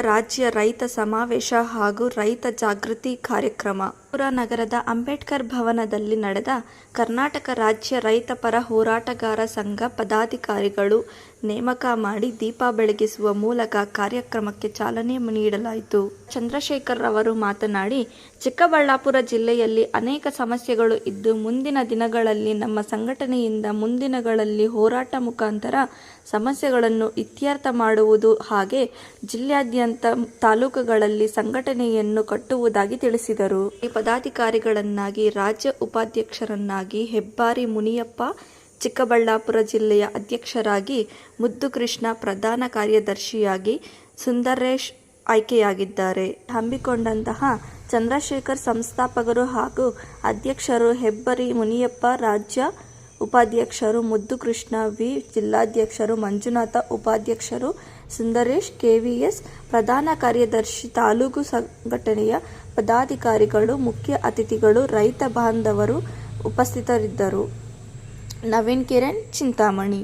ರಾಜ್ಯ ರೈತ ಸಮಾವೇಶ ಹಾಗೂ ರೈತ ಜಾಗೃತಿ ಕಾರ್ಯಕ್ರಮ. ಪುರ ನಗರದ ಅಂಬೇಡ್ಕರ್ ಭವನದಲ್ಲಿ ನಡೆದ ಕರ್ನಾಟಕ ರಾಜ್ಯ ರೈತ ಪರ ಹೋರಾಟಗಾರ ಸಂಘ ಪದಾಧಿಕಾರಿಗಳು ನೇಮಕ ಮಾಡಿ ದೀಪ ಬೆಳಗಿಸುವ ಮೂಲಕ ಕಾರ್ಯಕ್ರಮಕ್ಕೆ ಚಾಲನೆ ನೀಡಲಾಯಿತು. ಚಂದ್ರಶೇಖರ್ ಅವರು ಮಾತನಾಡಿ, ಚಿಕ್ಕಬಳ್ಳಾಪುರ ಜಿಲ್ಲೆಯಲ್ಲಿ ಅನೇಕ ಸಮಸ್ಯೆಗಳು ಇದ್ದು ಮುಂದಿನ ದಿನಗಳಲ್ಲಿ ನಮ್ಮ ಸಂಘಟನೆಯಿಂದ ಮುಂದಿನಗಳಲ್ಲಿ ಹೋರಾಟ ಮುಖಾಂತರ ಸಮಸ್ಯೆಗಳನ್ನು ಇತ್ಯರ್ಥ ಮಾಡುವುದು ಹಾಗೆ ಜಿಲ್ಲೆಯಾದ್ಯಂತ ತಾಲೂಕುಗಳಲ್ಲಿ ಸಂಘಟನೆಯನ್ನು ಕಟ್ಟುವುದಾಗಿ ತಿಳಿಸಿದರು. ಈ ಪದಾಧಿಕಾರಿಗಳನ್ನಾಗಿ ರಾಜ್ಯ ಉಪಾಧ್ಯಕ್ಷರನ್ನಾಗಿ ಹೆಬ್ಬಾರಿ ಮುನಿಯಪ್ಪ ಚಿಕ್ಕಬಳ್ಳಾಪುರ ಜಿಲ್ಲೆಯ ಅಧ್ಯಕ್ಷರಾಗಿ ಮುದ್ದು ಕೃಷ್ಣ ಪ್ರಧಾನ ಕಾರ್ಯದರ್ಶಿಯಾಗಿ ಸುಂದರೇಶ್ ಆಯ್ಕೆಯಾಗಿದ್ದಾರೆ. ಹಮ್ಮಿಕೊಂಡಂತಹ ಚಂದ್ರಶೇಖರ್ ಸಂಸ್ಥಾಪಕರು ಹಾಗೂ ಅಧ್ಯಕ್ಷರು ಹೆಬ್ಬರಿ ಮುನಿಯಪ್ಪ, ರಾಜ್ಯ ಉಪಾಧ್ಯಕ್ಷರು ಮುದ್ದು ಕೃಷ್ಣ ವಿ. ಜಿಲ್ಲಾಧ್ಯಕ್ಷರು ಮಂಜುನಾಥ, ಉಪಾಧ್ಯಕ್ಷರು ಸುಂದರೇಶ್, ಕೆವಿಎಸ್ ಪ್ರಧಾನ ಕಾರ್ಯದರ್ಶಿ, ತಾಲೂಕು ಸಂಘಟನೆಯ ಪದಾಧಿಕಾರಿಗಳು, ಮುಖ್ಯ ಅತಿಥಿಗಳು, ರೈತ ಬಾಂಧವರು ಉಪಸ್ಥಿತರಿದ್ದರು. नवीन किरण चिंतामणी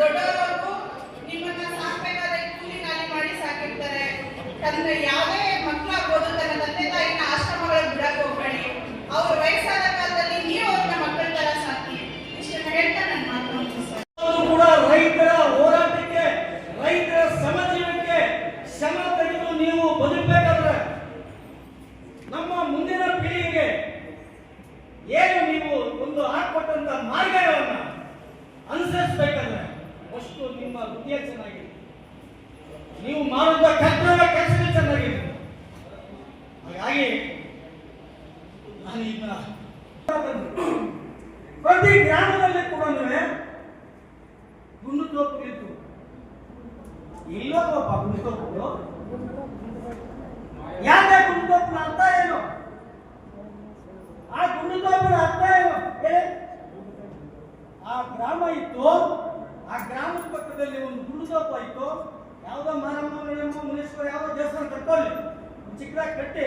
ದೊಡ್ಡವರವರೆಗೂ ನಿಮ್ಮನ್ನ ಸಾಕ್ಬೇಕಾದ್ರೆ ಕೂಲಿ ನಾಲಿ ಮಾಡಿ ಸಾಕಿರ್ತಾರೆ. ತಂದೆ ಯಾವುದೇ ಮಕ್ಕಳಾಗ್ಬೋದು ತನ್ನ ತಂದೆ ತಾಯಿನ ಆಶ್ರಮಗಳಿಗೆ ಬಿಡಕ್ ಹೋಗ್ಬೇಡಿ. ಅವ್ರ ವಯಸ್ಸಾದ ಕಾಲದಲ್ಲಿ ಇದನ್ನ ಪ್ರತಿ ಗ್ರಾಮದಲ್ಲಿ ಕೂಡ ಗುಂಡು ತೋಪು ಇತ್ತು. ಇಲ್ಲೋಪ್ಪ ಗುಂಡು ತೋಪು. ಯಾಕೆ ಗುಂಡು ತೋಪಿನ ಅರ್ಥ ಏನು? ಆ ಗುಂಡು ತೋಪಿನ ಅರ್ಥ ಏನು? ಆ ಗ್ರಾಮ ಇತ್ತು, ಆ ಗ್ರಾಮದ ಪಕ್ಕದಲ್ಲಿ ಒಂದು ಗುಂಡು ತೋಪ ಇತ್ತು. ಯಾವುದೋ ಮಾರಮ್ಮ ಮುನೇಶ್ವರ ಯಾವ ದೇವಸ್ಥಾನ ಕಟ್ಟೋಲ್ಲಿ ಚಿಕ್ಕದಾಗಿ ಕಟ್ಟಿ.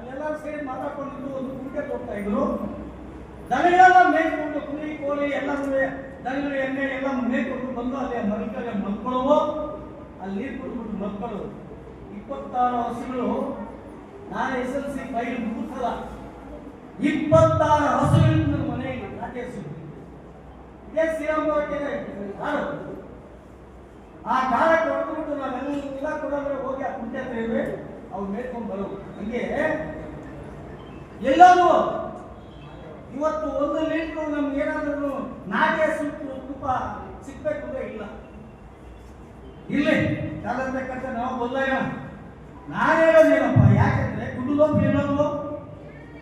ಅಲ್ಲೆಲ್ಲರೂ ಸೇರಿ ಮಾತಾಡ್ಕೊಂಡಿದ್ದು ಒಂದು ಕುಂಟೆ ಕೊಡ್ತಾ ಇದ್ರು. ದನಗಳೆಲ್ಲ ಮೇಯ್ಕೊಂಡು ಕುರಿ, ಕೋಳಿ ಎಲ್ಲರೂ ದನಗಳು ಎಣ್ಣೆ ಎಲ್ಲ ಮೇಯ್ಕೊಂಡು ಬಂದು ಅಲ್ಲಿ ಮಲ್ಕಲ್ಲಿ ಮಲ್ಕೊಳ್ಳುವು, ಅಲ್ಲಿ ನೀರು ಕುಡಿದ್ಬಿಟ್ಟು ಮಲ್ಕೊಳ್ಳೋದು ಇಪ್ಪತ್ತಾರು ಹಸುಗಳು, ನಾನು ಎಸ್ ಎಲ್ ಸಿ ಫೈಲ್ ಮುಗಿಸಲ್ಲ ಇಪ್ಪತ್ತಾರು ಹಸುಗಳು ನನ್ನ ಮನೆಯಲ್ಲಿ ನಾಟಿ ಹಸು ಇದೇ ಶ್ರೀರಾಮಪುರಕ್ಕೆ ನಾನು ಆ ಕಾಲಕ್ಕೆ ಹೊಡೆದ್ಬಿಟ್ಟು ನಾವೆಲ್ಲ ಕೂಡ ಹೋಗಿ ಆ ಕುಂಟೆ ಹತ್ರ ಅವ್ರು ಮೇಲ್ಕೊಂಡು ಬರೋದು. ಹಂಗೆ ಎಲ್ಲಾನು ಇವತ್ತು ಒಂದು ಲೀಟ್ರು ನಮ್ಗೆ ಏನಾದ್ರೂ ನಾಟಿ ಸುಟ್ಟು ತುಪ್ಪ ಸಿಗ್ಬೇಕು ಅಂದ್ರೆ ಇಲ್ಲ. ಇಲ್ಲಿ ಕಾಲಂತಕ್ಕಂಥ ನಾವು ಬದಲಾಗ ನಾನು ಹೇಳೋದೇನಪ್ಪ ಯಾಕಂದ್ರೆ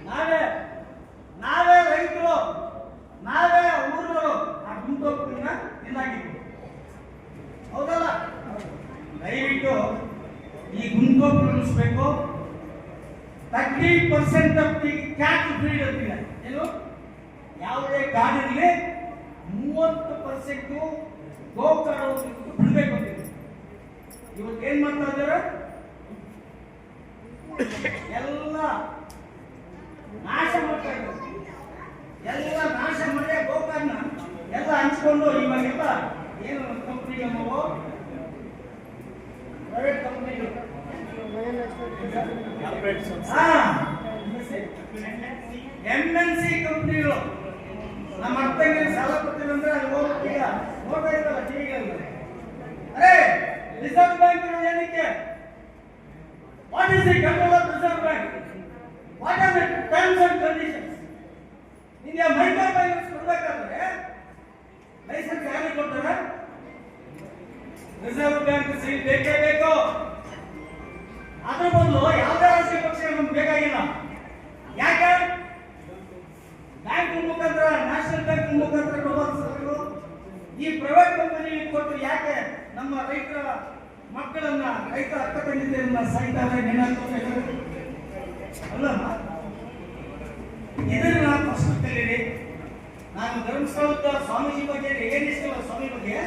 ನಾವೇ ನಾವೇ ರೈತರು ನಾವೇ ಊರಿನವರು ಆ ಗುಂಪನ್ನ ಇದಾಗಿದ್ವಿ ಹೌದಲ್ಲ ದಯವಿಟ್ಟು ಈ ಗುಂಪು ಉಳಿಸ್ಬೇಕು thirty percent of the cat breed ಅಂತಿದೆ. ಏನು? ಯಾವುದೇ ಗಾಡಿಯಲ್ಲಿ ಮೂವತ್ತು ಪರ್ಸೆಂಟ್ ಗೋಕರ ಬಿಡಬೇಕು ಅಂತಿದೆ ಇವತ್ತು ಏನ್ ಮಾಡ್ತಾ ಇದ್ದಾರೆ? ಎಲ್ಲ ನಾಶ ಮಾಡ್ತಾ ಇದ್ದಾರೆ. ಎಲ್ಲ ನಾಶ ಮಾಡಿ ಗೋಕರ್ನ ಎಲ್ಲ ಹಂಚ್ಕೊಂಡು ಇವಾಗೆಲ್ಲ ಏನು ಕಂಪ್ನಿಗಳು ಪ್ರೈವೇಟ್ ಕಂಪ್ನಿಗಳು ಎಂ ಕಂಪ್ನಿಗಳು ನಮ್ಮ ಅರ್ಥಂಗೆ ಸಾಲ ಕೊಡ್ತೀವಿ ಅಂದ್ರೆ ಅಲ್ಲಿ ಈಗ ನೋಡ್ತಾ ಇದ್ದಲ್ಲ ಟಿವಿಗಳಲ್ಲಿ ಅರೆ, ರಿಸರ್ವ್ ಬ್ಯಾಂಕ್ ಏನಕ್ಕೆ? What is the control of reserve bank what are the terms and conditions ನಿಮಗೆ ಮೈಕ್ರೋ ಫೈನಾನ್ಸ್ ಕೊಡ್ಬೇಕಾದ್ರೆ ಲೈಸೆನ್ಸ್ ಯಾರಿಗೆ ಕೊಡ್ತಾರೆ ರಿಸರ್ವ್ ಬ್ಯಾಂಕ್ ಸೀಲ್ ಬೇಕೇ ಬೇಕು ಅದ್ರ ಬದಲು ಯಾವುದೇ ರಾಷ್ಟ್ರೀಯ ಪಕ್ಷ ನಮ್ಗೆ ಬೇಕಾಗಿಲ್ಲ ಯಾಕೆ ಬ್ಯಾಂಕ್ ಮುಖಾಂತರ ನ್ಯಾಷನಲ್ ಬ್ಯಾಂಕ್ ಮುಖಾಂತರ ಕೊಡೋದು ಈ ಪ್ರೈವೇಟ್ ಕಂಪನಿ ಕೊಟ್ಟು ಯಾಕೆ ನಮ್ಮ ರೈತರ ಮಕ್ಕಳನ್ನ ರೈತ ಅಕ್ಕ ತಂಗಿಯರನ್ನ ಸಾಯ್ತಾರೆ ನೆನಹಾಕ್ತಾರೆ ಅಲ್ಲಮ್ಮ ಇದನ್ನ ನಾನು ಪ್ರಶ್ನಿಸ್ತೇನೆ ನಾನು ಧರ್ಮಸ್ಥಳದ ಸ್ವಾಮೀಜಿ ಬಗ್ಗೆ ಏನಿಸ್ತಿಲ್ಲ ಸ್ವಾಮಿ ಬಗ್ಗೆ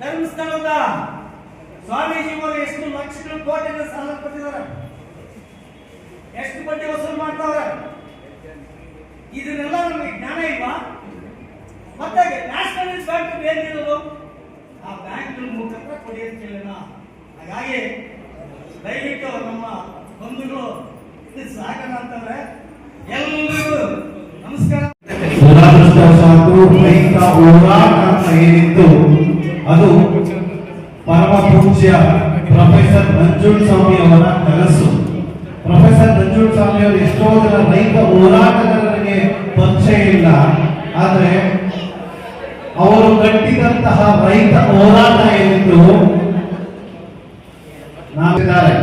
ಧರ್ಮಸ್ಥಳದ ಸ್ವಾಮೀಜಿ ಅವರು ಎಷ್ಟು ಲಕ್ಷಗಳು ಕೋಟಿಗಳ ಸಾಲ ಕೊಟ್ಟಿದ್ದಾರೆ ಎಷ್ಟು ಬಡ್ಡಿ ವಸೂಲು ಮಾಡ್ತಾವ್ರೆ ಇದನ್ನೆಲ್ಲ ನಮಗೆ ಜ್ಞಾನ ಇಲ್ವಾ ಮತ್ತೆ ನ್ಯಾಷನಲೈಸ್ ಬ್ಯಾಂಕ್ ಏನಿರೋದು ಆ ಬ್ಯಾಂಕ್ ಮುಖಾಂತರ ಕೊಡಿ ಅಂತ ಹೇಳೋಣ ಹಾಗಾಗಿ ದಯವಿಟ್ಟು ನಮ್ಮ ಬಂಧುಗಳು ಸಾಗಣ ನಮಸ್ಕಾರ. ಏನಿತ್ತು, ಅದು ಪರಮ ಪೂಜ್ಯ ಪ್ರೊಫೆಸರ್ ನಂಜುಂಡ ಸ್ವಾಮಿ ಅವರ ಕನಸು. ಪ್ರೊಫೆಸರ್ ನಂಜುಂಡ ಸ್ವಾಮಿ ಅವರು ಎಷ್ಟೋ ಜನ ರೈತ ಹೋರಾಟಗಾರರಿಗೆ ಪರಿಚಯ ಇಲ್ಲ, ಆದ್ರೆ ಅವರು ಕಟ್ಟಿದಂತಹ ರೈತ ಹೋರಾಟ ಏನಿತ್ತು, ನಾವಿದ್ದಾರೆ.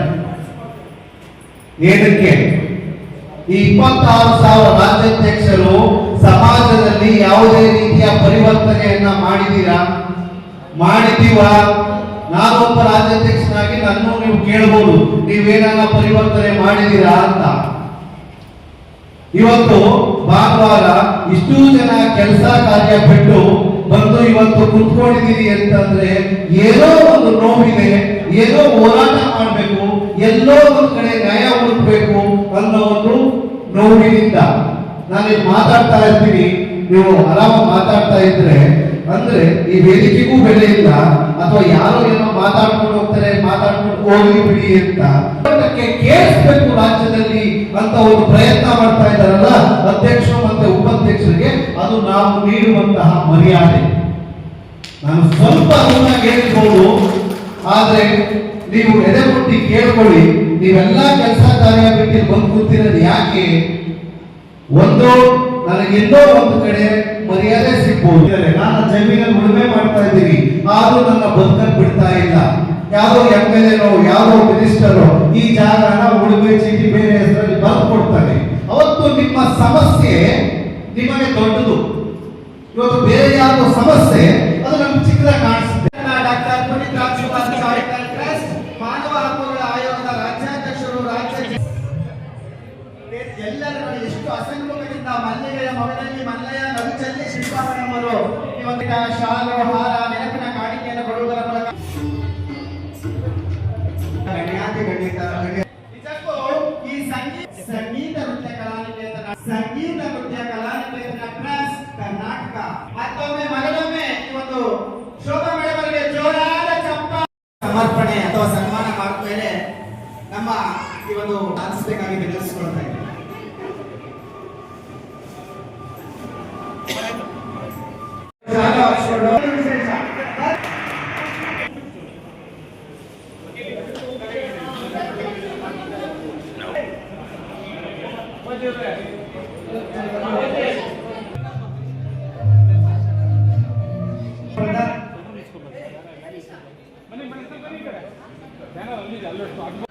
ಏನಕ್ಕೆ ಈ ಇಪ್ಪತ್ತಾರು ಸಾವಿರ ರಾಜ್ಯಾಧ್ಯಕ್ಷರು ಸಮಾಜದಲ್ಲಿ ಯಾವುದೇ ರೀತಿಯ ಪರಿವರ್ತನೆಯನ್ನ ಮಾಡಿದ್ದೀರಾ? ಮಾಡಿದೀವ ನಾನೊಬ್ಬ ರಾಜ್ಯಾಧ್ಯಕ್ಷನಾಗಿ ನನ್ನ ನೀವು ಕೇಳಬಹುದು ನೀವೇನಾರ ಪರಿವರ್ತನೆ ಮಾಡಿದೀರಾ ಅಂತ. ಇವತ್ತು ಭಾನುವಾರ ಇಷ್ಟು ಜನ ಕೆಲಸ ಕಾರ್ಯ ಬಿಟ್ಟು ಬಂದು ಇವತ್ತು ಕುತ್ಕೊಂಡಿದ್ದೀರಿ ಅಂತಂದ್ರೆ ಏನೋ ಒಂದು ನೋವಿದೆ, ಏನೋ ಹೋರಾಟ ಮಾಡಬೇಕು ಎಲ್ಲೋ ಒಂದು ಕಡೆ ನ್ಯಾಯ ಹುಡುಕ್ಬೇಕು ಅನ್ನೋ ಒಂದು ನೋವಿನಿಂದ ನಾನು ಮಾತಾಡ್ತಾ ಇರ್ತೀನಿ. ನೀವು ಆರಾಮ ಮಾತಾಡ್ತಾ ಇದ್ರೆ, ಅಂದ್ರೆ ಈ ವೇದಿಕೆಗೂ ಬೆಲೆ ಇಲ್ಲ. ಅಥವಾ ಯಾರು ಏನೋ ಮಾತಾಡ್ಕೊಂಡು ಹೋಗ್ತಾರೆ, ಮಾತಾಡ್ಕೊಂಡು ಹೋಗಿ ಬಿಡಿ ಅಂತ. ಕೇಳಿಸ್ಬೇಕು ರಾಜ್ಯದಲ್ಲಿ ಅಂತ ಒಂದು ಪ್ರಯತ್ನ ಮಾಡ್ತಾ ಇದ್ದಾರಲ್ಲ ಅಧ್ಯಕ್ಷ ಮತ್ತೆ ಉಪಾಧ್ಯಕ್ಷರಿಗೆ ಅದು ನಾವು ನೀಡುವಂತಹ ಮರ್ಯಾದೆ. ನಾನು ಸ್ವಲ್ಪ ಅದನ್ನ ಹೇಳ್ಬೋದು, ಆದ್ರೆ ನೀವು ಎದೆ ಮುಟ್ಟಿ ಕೇಳ್ಕೊಳ್ಳಿ, ನೀವೆಲ್ಲ ಕೆಲಸ ಕಾರ್ಯ ಬಿಟ್ಟು ಬಂದು ಕೂತಿರೋದು ಯಾಕೆ? ಒಂದು, ನನಗೆಲ್ಲೋ ಒಂದು ಕಡೆ ಮರ್ಯಾದೆ ಸಿಗ್ಬೋದು. ನಾನು ಜಮೀನಲ್ಲಿ ಉಳುಮೆ ಮಾಡ್ತಾ ಇದ್ದೀನಿ, ಆದ್ರೂ ನನ್ನ ಬದುಕನ್ನು ಬಿಡ್ತಾ ಇಲ್ಲ. ಯಾವುದೋ ಎಂ ಎಲ್ ಎನೋ ಯಾವುದೋ ಮಿನಿಸ್ಟರು ಈ ಜಾಗನ ಉಳುಮೆ ಚೀಟಿ ಬೇರೆ ಹೆಸರಲ್ಲಿ ಬರೆದು ಕೊಡ್ತಾನೆ ಅವತ್ತು ನಿಮ್ಮ ಸಮಸ್ಯೆ ನಿಮಗೆ ದೊಡ್ಡದು. ಇವತ್ತು ಬೇರೆ ಯಾವುದೋ ಸಮಸ್ಯೆ, ಅದು ನಮ್ಗೆ ಚಿಕ್ಕದಾಗಿ ಕಾಣಿಸುತ್ತೆ ಎಷ್ಟು ಅಸಂಖ್ಯದಿಂದ ಮಲ್ಲಿಗೆಯ ಮಗನಲ್ಲಿ ನಗುಚಲ್ಲಿ ಶಿಲ್ಪಾಮಣಮ್ಮರು ಇವತ್ತಿನ ಶಾಲು, ಹಾರ ನೆನಪಿನ ಕಾಣಿಕೆಯನ್ನು ಕೊಡುವುದರ ಮೂಲಕ. ಸಂಗೀತ ಸಂಗೀತ ನೃತ್ಯ ಸಂಗೀತ ನೃತ್ಯ ಅವರಿಗೆ ಜೋರಾದ ಸಮರ್ಪಣೆ ಅಥವಾ ಸನ್ಮಾನ ಮಾಡಿದ ಮೇಲೆ ನಮ್ಮ ಈ ಒಂದು ಸಾಧಿಸಬೇಕಾಗಿ ವಿನಂತಿಸಿಕೊಳ್ತಾ I'm